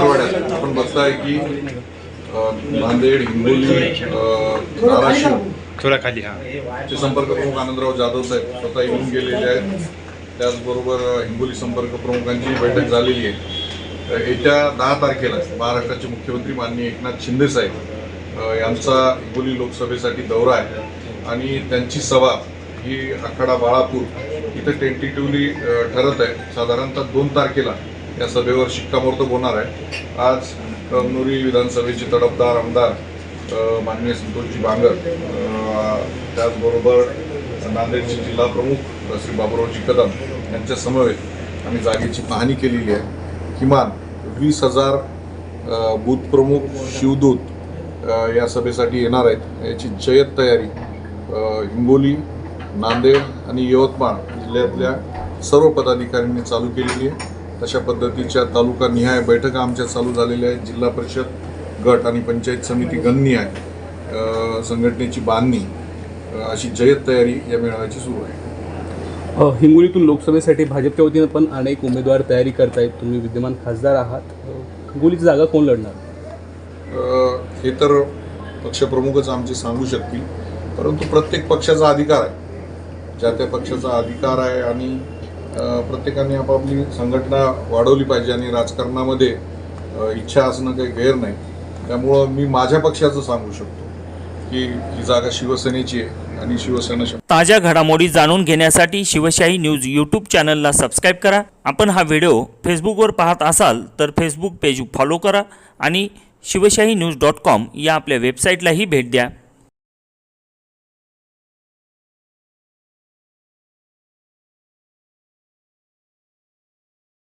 पंधरवाड्यात आपण बघताय की नांदेड हिंगोली धाराशिव थोडा खाली हा. चे संपर्क प्रमुख आनंदराव जाधव साहेब स्वतः येऊन गेलेले आहेत. त्याचबरोबर हिंगोली संपर्क प्रमुखांची बैठक झालेली आहे. येत्या दहा तारखेला महाराष्ट्राचे मुख्यमंत्री माननीय एकनाथ शिंदे साहेब यांचा हिंगोली लोकसभेसाठी दौरा आहे. आणि त्यांची सभा ही आखाडा बाळापूर इथं टेंटेटिव्हली ठरत आहे. साधारणतः दोन तारखेला या सभेवर शिक्कामोर्तब होणार आहे. आज कळमनुरी विधानसभेचे तडफदार आमदार माननीय संतोषजी बांगर त्याचबरोबर नांदेडचे जिल्हा प्रमुख श्री बाबुरावजी कदम यांच्या समवेत आम्ही जागेची पाहणी केलेली आहे. किमान वीस हजार बूथप्रमुख शिवदूत या सभेसाठी येणार आहेत. याची जय्यत तयारी हिंगोली नांदेड आणि यवतमाळ जिल्ह्यातल्या सर्व पदाधिकाऱ्यांनी चालू केलेली आहे. तशा पद्धतीच्या तालुका निहाय बैठका आमच्या चालू झालेल्या आहेत. जिल्हा परिषद गट आणि पंचायत समिती गणनी आहे. संघटनेची बांधणी अशी जय्यत तयारी या मेळाव्याची सुरू आहे. हिंगोलीतून लोकसभेसाठी भाजपच्या वतीनं पण अनेक उमेदवार तयारी करतायत. तुम्ही विद्यमान खासदार आहात. हिंगोलीची जागा कोण लढणार? हे तर पक्षप्रमुखच आमचे सांगू शकतील. परंतु प्रत्येक पक्षाचा अधिकार आहे. ज्या त्या पक्षाचा अधिकार आहे आणि प्रत्येकाने आपापली संघटना वाढवली पाहिजे आणि राजकारणामध्ये इच्छा असणं काही गैर नाही. त्यामुळं मी माझ्या पक्षाचं सांगू शकतो की ही जागा शिवसेनेची आहे आणि शिवसेना ताज्या घडामोडी जाणून घेण्यासाठी शिवशाही न्यूज यूट्यूब चॅनलला सबस्क्राईब करा. आपण हा व्हिडिओ फेसबुकवर पाहत असाल तर फेसबुक पेज फॉलो करा आणि शिवशाही न्यूज डॉट कॉम या आपल्या वेबसाईटलाही भेट द्या.